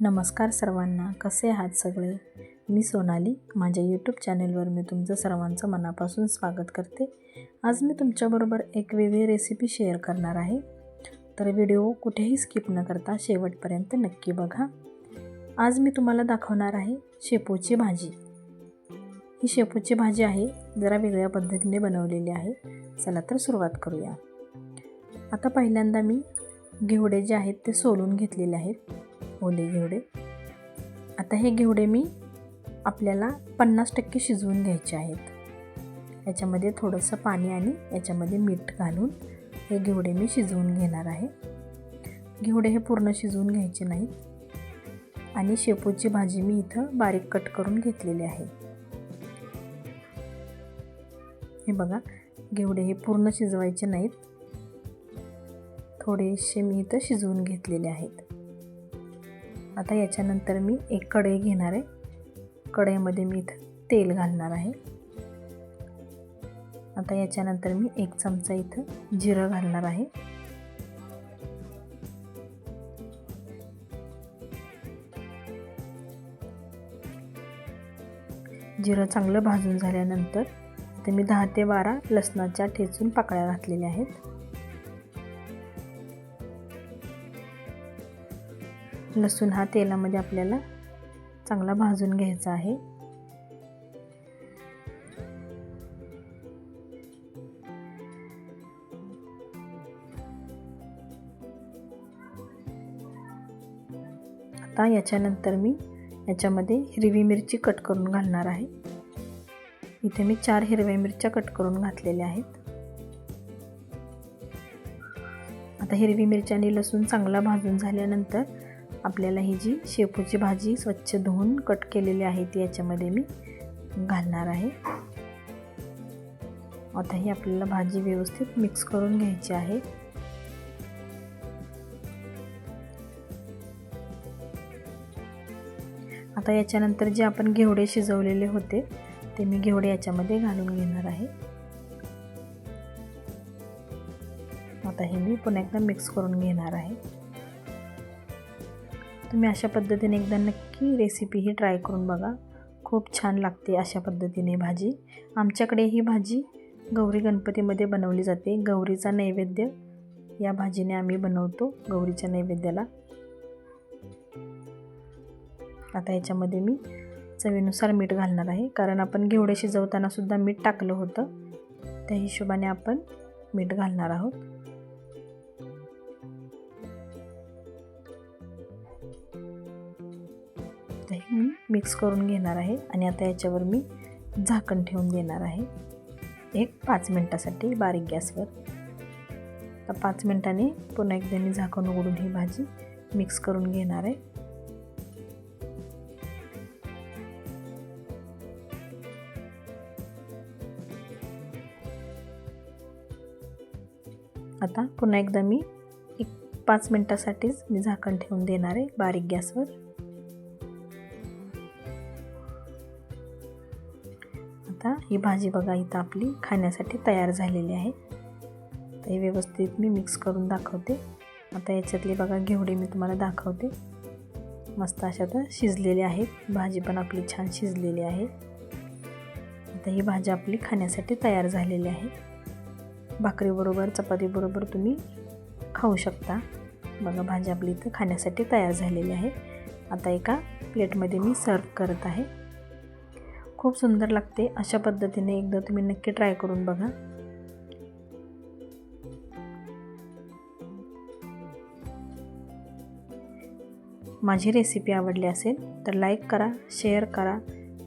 नमस्कार सर्वांना कसे आहात सगळे? मी सोनाली. माझ्या यूट्यूब चॅनेलवर मी तुमचं सर्वांचं मनापासून स्वागत करते. आज मी तुमच्याबरोबर एक वेगळी रेसिपी शेअर करणार आहे. तर व्हिडिओ कुठेही स्किप न करता शेवटपर्यंत नक्की बघा. आज मी तुम्हाला दाखवणार आहे शेपूची भाजी. ही शेपूची भाजी आहे जरा वेगळ्या पद्धतीने बनवलेली आहे. चला तर सुरुवात करूया. आता पहिल्यांदा मी घेवडे जे आहेत ते सोलून घेतलेले आहेत. ओले घेवडे. आता हे घेवडे मी आपल्याला पन्नास टक्के शिजवून घ्यायचे आहेत. याच्यामध्ये थोडंसं पाणी आणि याच्यामध्ये मीठ घालून हे घेवडे मी शिजवून घेणार आहे. घेवडे हे पूर्ण शिजवून घ्यायचे नाहीत. आणि शेपूची भाजी मी इथं बारीक कट करून घेतलेली आहे. हे बघा घेवडे हे पूर्ण शिजवायचे नाहीत. थोडेसे मी इथं शिजवून घेतलेले आहेत. आता याच्यानंतर मी एक कढई घेणार आहे. कढईमध्ये मी इथं तेल घालणार आहे. आता याच्यानंतर मी एक चमचा इथं जिरं घालणार आहे. जिरं चांगलं भाजून झाल्यानंतर ते मी दहा ते बारा लसणाच्या ठेचून पाकळ्या घातलेल्या आहेत. लसूण हा तेलामध्ये आपल्याला चांगला भाजून घ्यायचा आहे. आता याच्यानंतर मी याच्यामध्ये हिरवी मिरची कट करून घालणार आहे. इथे मी चार हिरव्या मिरच्या कट करून घातलेल्या आहेत. आता हिरवी मिरची आणि लसूण चांगला भाजून झाल्यानंतर आपल्याला ही जी शेपूची भाजी स्वच्छ धुवून कट केलेली आहे ती याच्यामध्ये मी घालणार आहे. आता ही आपल्याला भाजी व्यवस्थित मिक्स करून घ्यायची आहे. आता याच्यानंतर जे आपण घेवडे शिजवलेले होते ते मी घेवडे याच्यामध्ये घालून घेणार आहे. आता हे मी पुन्हा एकदा मिक्स करून घेणार आहे. तुम्ही अशा पद्धतीने एकदा नक्की रेसिपी ही ट्राय करून बघा. खूप छान लागते अशा पद्धतीने भाजी. आमच्याकडे ही भाजी गौरी गणपतीमध्ये बनवली जाते. गौरीचा नैवेद्य या भाजीने आम्ही बनवतो गौरीच्या नैवेद्याला. आता याच्यामध्ये मी चवीनुसार मीठ घालणार आहे. कारण आपण घेवडे शिजवताना सुद्धा मीठ टाकलं होतं. त्या हिशोबाने आपण मीठ घालणार आहोत. हे? मी मिक्स करून घेणार आहे आणि आता याच्यावर मी झाकण ठेवून देणार आहे. एक पाच मिनटासाठी बारीक गॅसवर. आता पाच मिनटाने पुन्हा एकदा मी झाकण उघडून ही भाजी मिक्स करून घेणार आहे. आता पुन्हा एकदा मी एक पाच मिनटासाठीच मी झाकण ठेवून देणार आहे बारीक गॅसवर. आता ही भाजी बघा इथं आपली खाण्यासाठी तयार झालेली आहे. तर हे व्यवस्थित मी मिक्स करून दाखवते. आता याच्यातले बघा घेवडे मी तुम्हाला दाखवते. मस्त अशा तर शिजलेले आहेत. भाजी पण आपली छान शिजलेली आहे. आता ही भाजी आपली खाण्यासाठी तयार झालेली आहे. भाकरीबरोबर चपातीबरोबर तुम्ही खाऊ शकता. बघा भाजी आपली इथं खाण्यासाठी तयार झालेली आहे. आता एका प्लेटमध्ये मी सर्व करत आहे. खूप सुंदर लागते. अशा पद्धतीने एकदा तुम्ही नक्की ट्राय करून बघा. माझी रेसिपी आवडली असेल तर लाईक करा शेअर करा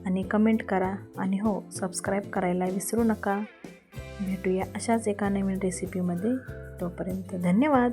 आणि कमेंट करा. आणि हो सबस्क्राईब करायला विसरू नका. भेटूया अशाच एका नवीन रेसिपीमध्ये तोपर्यंत धन्यवाद.